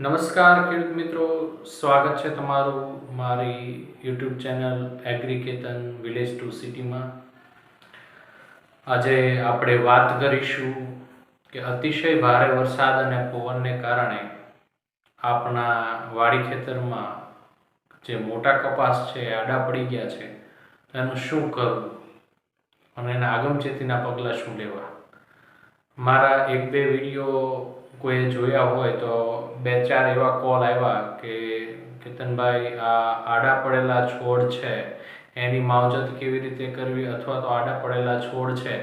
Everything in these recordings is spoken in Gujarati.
નમસ્કાર ખેડૂત મિત્રો, સ્વાગત છે તમારું મારી યુટ્યુબ ચેનલ એગ્રીકેતન વિલેજ ટુ સિટીમાં. આજે આપણે વાત કરીશું કે અતિશય ભારે વરસાદ અને પવનને કારણે આપણા વાડી ખેતરમાં જે મોટા કપાસ છે આડા પડી ગયા છે એનું શું કરવું અને એના આગમચેતીના પગલાં શું લેવા? મારા એક બે વીડિયો કોઈએ જોયા હોય તો બે ચાર એવા કોલ આવ્યા કે કેતનભાઈ, આ આડા પડેલા છોડ છે, એની માવજત કેવી રીતે કરવી અથવા તો આડા પડેલા છોડ છે,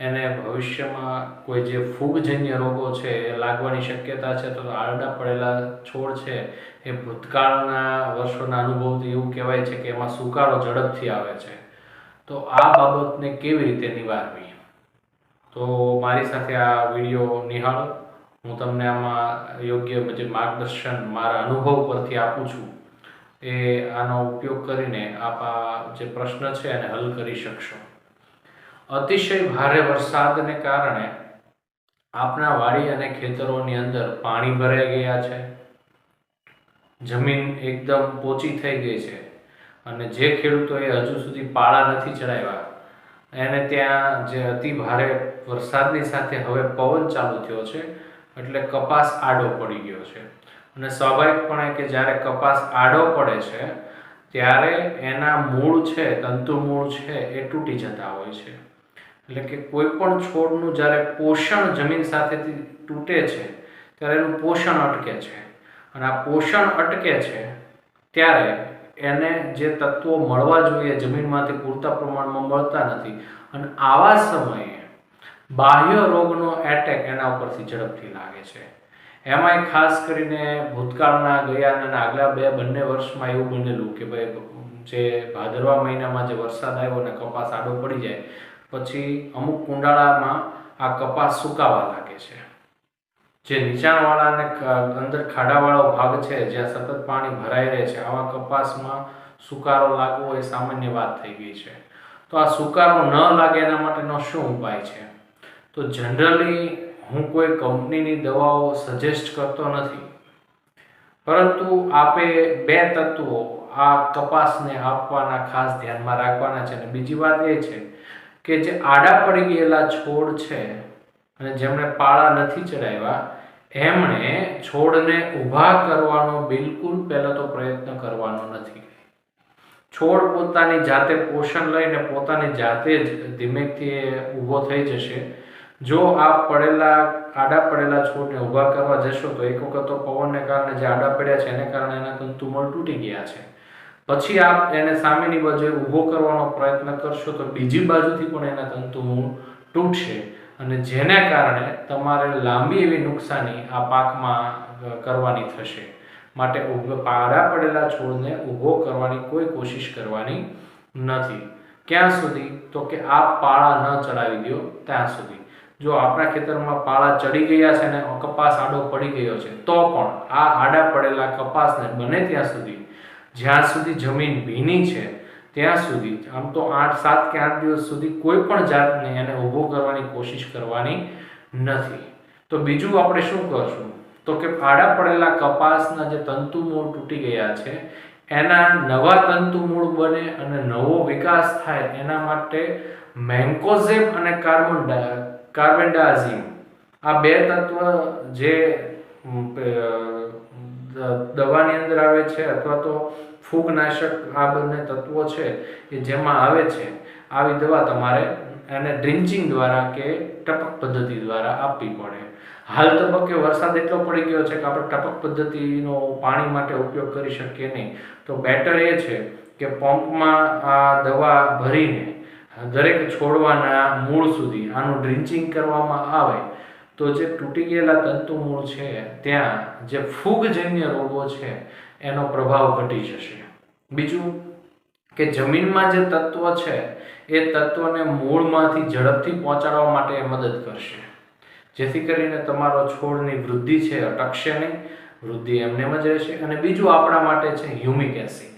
એને ભવિષ્યમાં કોઈ જે ફૂગજન્ય રોગો છે, એ લાગવાની શક્યતા છે, તો આડા પડેલા છોડ છે, એ ભૂતકાળના વર્ષોના અનુભવથી એવું કહેવાય છે કે એમાં સુકારો ઝડપથી આવે છે. તો આ બાબતને કેવી રીતે નિવારવી? તો મારી સાથે આ વીડિયો નિહાળો. હું તમને આમાં યોગ્ય જે માર્ગદર્શન મારા અનુભવ પરથી આપું છું. એ આનો ઉપયોગ કરીને આપ આ જે પ્રશ્ન છે એને હલ કરી શકશો. અતિશય ભારે વરસાદને કારણે આપણા વાડી અને ખેતરોની અંદર પાણી ભરાઈ ગયા છે. જમીન એકદમ પોચી થઈ ગઈ છે અને જે ખેડૂતોએ હજુ સુધી પાળા નથી ચડાવ્યા, એને ત્યાં જે અતિ ભારે વરસાદની સાથે હવે પવન ચાલુ થયો છે એટલે કપાસ આડો પડી ગયો છે. અને સ્વાભાવિકપણે કે જ્યારે કપાસ આડો પડે છે, ત્યારે એના મૂળ છે, તંતુ મૂળ છે, એ તૂટી જતા હોય છે. એટલે કે કોઈ પણ છોડનું જ્યારે પોષણ જમીન સાથેથી તૂટે છે, ત્યારે એનું પોષણ અટકે છે. અને આ પોષણ અટકે છે, ત્યારે એને જે તત્વો મળવા જોઈએ, જમીનમાંથી પૂરતા પ્રમાણમાં મળતા નથી. અને આવા સમયે બાહ્ય રોગનો એટેક એના ઉપરથી ઝડપથી લાગે છે. એમાંય ખાસ કરીને ભૂતકાળના ગયા અને આગલા બે બંને વર્ષમાં એવું બનેલું કે ભાઈ જે ભાદરવા મહિનામાં જે વરસાદ આવ્યો અને કપાસ આડો પડી જાય, પછી અમુક કુંડાળામાં આ કપાસ સુકાવા લાગે છે. જે નીચાણવાળા અને અંદર ખાડાવાળો ભાગ છે, જ્યાં સતત પાણી ભરાઈ રહે છે, આવા કપાસમાં સુકારો લાગવો એ સામાન્ય વાત થઈ ગઈ છે. તો આ સુકારો ન લાગે એના માટેનો શું ઉપાય છે? તો જનરલી હું કોઈ કંપનીની દવાઓ સજેસ્ટ કરતો નથી. પરંતુ આપે બે તત્વો આ કપાસને આપવાના ખાસ ધ્યાનમાં રાખવાના છે અને બીજી વાત એ છે કે જે આડા પડી ગયેલા છોડ છે અને જેમણે પાળા નથી ચડાવ્યા, એમણે છોડને ઊભા કરવાનો બિલકુલ પહેલાં તો પ્રયત્ન કરવાનો નથી. છોડ પોતાની જાતે પોષણ લઈને પોતાની જાતે જ ધીમેથી ઊભો થઈ જશે. જો આ પડેલા, આડા પડેલા છોડને ઊભા કરવા જશો તો એક વખત તો પવનને કારણે જે આડા પડ્યા છે એને કારણે એના તંતુમળ તૂટી ગયા છે. પછી આપ એને સામેની બાજુએ ઊભો કરવાનો પ્રયત્ન કરશો તો બીજી બાજુથી પણ એના તંતુમૂળ તૂટશે અને જેને કારણે તમારે લાંબી એવી નુકસાની આ પાકમાં કરવાની થશે. માટે આડા પડેલા છોડને ઊભો કરવાની કોઈ કોશિશ કરવાની નથી. ક્યાં સુધી? તો કે આ પાળા ન ચડાવી દો, ત્યાં સુધી. જો આપણા ખેતરમાં પાળા ચડી ગયા છે ને કપાસ આડો પડી ગયો છે, તો પણ આ આડા પડેલા કપાસને બને ત્યાં સુધી, જ્યાં સુધી જમીન ભીની છે, ત્યાં સુધી, આમ તો આઠ, સાત કે આઠ દિવસ સુધી કોઈ પણ જાતને એને ઊભો કરવાની કોશિશ કરવાની નથી. તો બીજું આપણે શું કરશું? તો કે આડા પડેલા કપાસના જે તંતુ મૂળ તૂટી ગયા છે, એના નવા તંતુ મૂળ બને અને નવો વિકાસ થાય એના માટે મેન્કોઝેબ અને કાર્બન ડા- કાર્બેન્ડાઝીમ આ બે તત્વ જે દવાની અંદર આવે છે અથવા તો ફૂગનાશક આ બંને તત્વો છે એ જેમાં આવે છે, આવી દવા તમારે એને ડ્રિન્ચિંગ દ્વારા કે ટપક પદ્ધતિ દ્વારા આપવી પડે. હાલ તબક્કે વરસાદ એટલો પડી ગયો છે કે આપણે ટપક પદ્ધતિનો પાણી માટે ઉપયોગ કરી શકીએ નહીં. તો બેટર એ છે કે પંપમાં આ દવા ભરીને દરેક છોડવાના મૂળ સુધી આનું ડ્રિન્ચિંગ કરવામાં આવે, તો જે તૂટી ગયેલા તંતુ મૂળ છે, ત્યાં જે ફૂગજન્ય રોગો છે, એનો પ્રભાવ ઘટી જશે. બીજું કે જમીનમાં જે તત્વ છે, એ તત્વને મૂળમાંથી ઝડપથી પહોંચાડવા માટે મદદ કરશે. જેથી કરીને તમારો છોડની વૃદ્ધિ છે, અટકશે નહીં, વૃદ્ધિ એમનેમ જ રહેશે. અને બીજું આપણા માટે છે હ્યુમિક એસિડ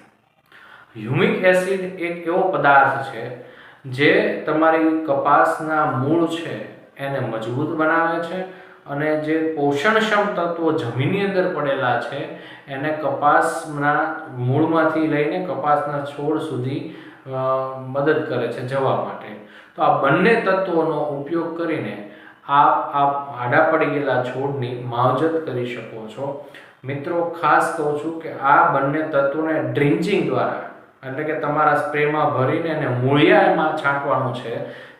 હ્યુમિક એસિડ એક એવો પદાર્થ છે જે તમારી કપાસના મૂળ છે, એને મજબૂત બનાવે છે અને જે પોષણક્ષમ તત્વો જમીનની અંદર પડેલા છે, એને કપાસના મૂળમાંથી લઈને કપાસના છોડ સુધી મદદ કરે છે જવા માટે. તો આ બંને તત્વોનો ઉપયોગ કરીને આપ આપ આડા પડી ગયેલા છોડની માવજત કરી શકો છો. મિત્રો, ખાસ કહું છું કે આ બંને તત્વોને ડ્રિન્ચિંગ દ્વારા એટલે કે તમારા સ્પ્રેમાં ભરીને એને મૂળિયા એમાં છાંટવાનું છે,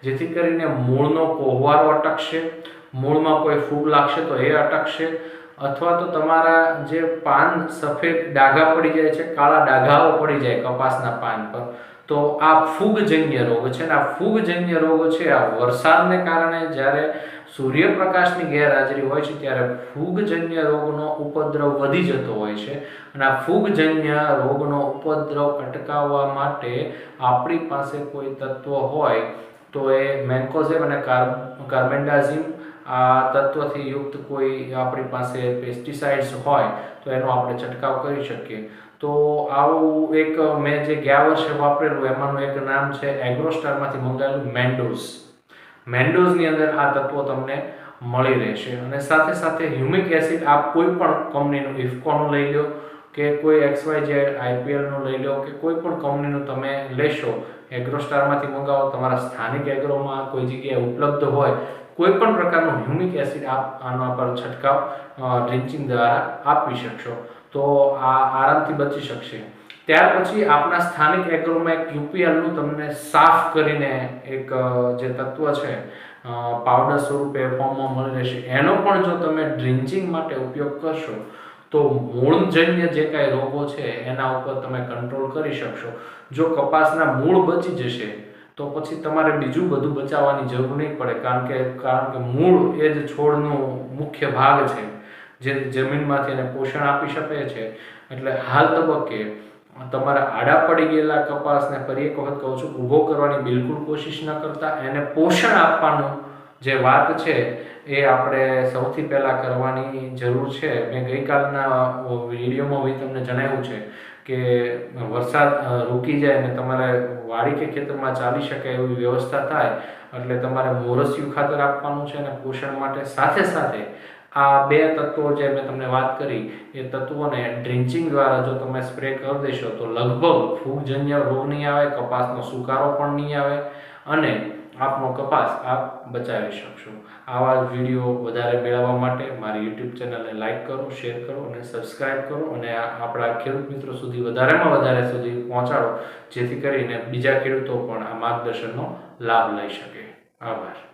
જેથી કરીને મૂળનો કોહવારો અટકશે, મૂળમાં કોઈ ફૂગ લાગશે તો એ અટકશે, અથવા તો તમારા જે પાન સફેદ ડાઘા પડી જાય છે, કાળા ડાઘાઓ પડી જાય કપાસના પાન પર, તો આ ફૂગજન્ય રોગ છે. ને આ ફૂગજન્ય રોગ છે, આ વરસાદને કારણે જ્યારે સૂર્યપ્રકાશની ગેરહાજરી હોય છે ત્યારે ફૂગજન્ય રોગનો ઉપદ્રવ વધી જતો હોય છે અને આ ફૂગજન્ય રોગનો ઉપદ્રવ અટકાવવા માટે આપણી પાસે કોઈ તત્વ હોય તો એ મેન્કોઝેબ અને કાર્બેન્ડાઝિમ આ તત્વથી યુક્ત કોઈ આપણી પાસે પેસ્ટિસાઇડ્સ હોય તો એનો આપણે છંટકાવ કરી શકીએ. તો આવું એક મેં જે ગયા વર્ષે વાપરેલું એમાંનું એક નામ છે એગ્રોસ્ટારમાંથી મંગાવેલું મેન્ડોઝ. મેન્ડોઝની અંદર આ તત્વો તમને મળી રહેશે. અને સાથે સાથે હ્યુમિક એસિડ આપ કોઈ પણ કંપનીનું, ઇફકોનું લઈ લો કે કોઈ એક્સ વાય જે આઈપીએલનું લઈ લો કે કોઈ પણ કંપનીનું તમે લેશો, એગ્રોસ્ટારમાંથી મંગાવો, તમારા સ્થાનિક એગ્રોમાં કોઈ જગ્યાએ ઉપલબ્ધ હોય, કોઈ પણ પ્રકારનું હ્યુમિક એસિડ આપ આના પર છંટકાવ ડ્રિન્ચિંગ દ્વારા આપી શકશો. તો આ આરામથી બચી શકશે. ત્યાર પછી આપણા સ્થાનિક એગ્રોમાં એક યુપીએલનું તમને સાફ કરીને એક જે તત્વ છે પાવડર સ્વરૂપે ફોર્મમાં મળી રહેશે. એનો પણ જો તમે ડ્રિન્ચિંગ માટે ઉપયોગ કરશો, તો મૂળજન્ય જે કાંઈ રોગો છે, એના ઉપર તમે કંટ્રોલ કરી શકશો. જો કપાસના મૂળ બચી જશે, તો પછી તમારે બીજું બધું બચાવવાની જરૂર નહીં પડે. કારણ કે કારણ કે મૂળ એ જ છોડનો મુખ્ય ભાગ છે, જે જમીનમાંથી એને પોષણ આપી શકે છે. એટલે હાલ તબક્કે તમારે આડા પડી ગયેલા કપાસને ફરી એક વખત કહું છું, ઊભો કરવાની બિલકુલ કોશિશ ન કરતા, એને પોષણ આપવાનું જે વાત છે એ આપણે સૌથી પહેલાં કરવાની જરૂર છે. મેં ગઈકાલના વિડીયોમાં બી તમને જણાવ્યું છે કે વરસાદ રૂકી જાય અને તમારે વાડી કે ખેતરમાં ચાલી શકે એવી વ્યવસ્થા થાય, એટલે તમારે મોરસિયું ખાતર આપવાનું છે અને પોષણ માટે સાથે સાથે આ બે તત્વો જે મેં તમને વાત કરી, એ તત્વોને ડ્રિન્ચિંગ દ્વારા જો તમે સ્પ્રે કરી દેશો, તો લગભગ ફૂગજન્ય રોગ નહીં આવે, કપાસનો સુકારો પણ નહીં આવે અને આપનો કપાસ આપ બચાવી શકશો. આવા જ વીડિયો વધારે મેળવવા માટે મારી યુટ્યુબ ચેનલને લાઇક કરો, શેર કરો અને સબસ્ક્રાઇબ કરો અને આપણા ખેડૂત મિત્રો સુધી વધારેમાં વધારે સુધી પહોંચાડો, જેથી કરીને બીજા ખેડૂતો પણ આ માર્ગદર્શનનો લાભ લઈ શકે. આભાર.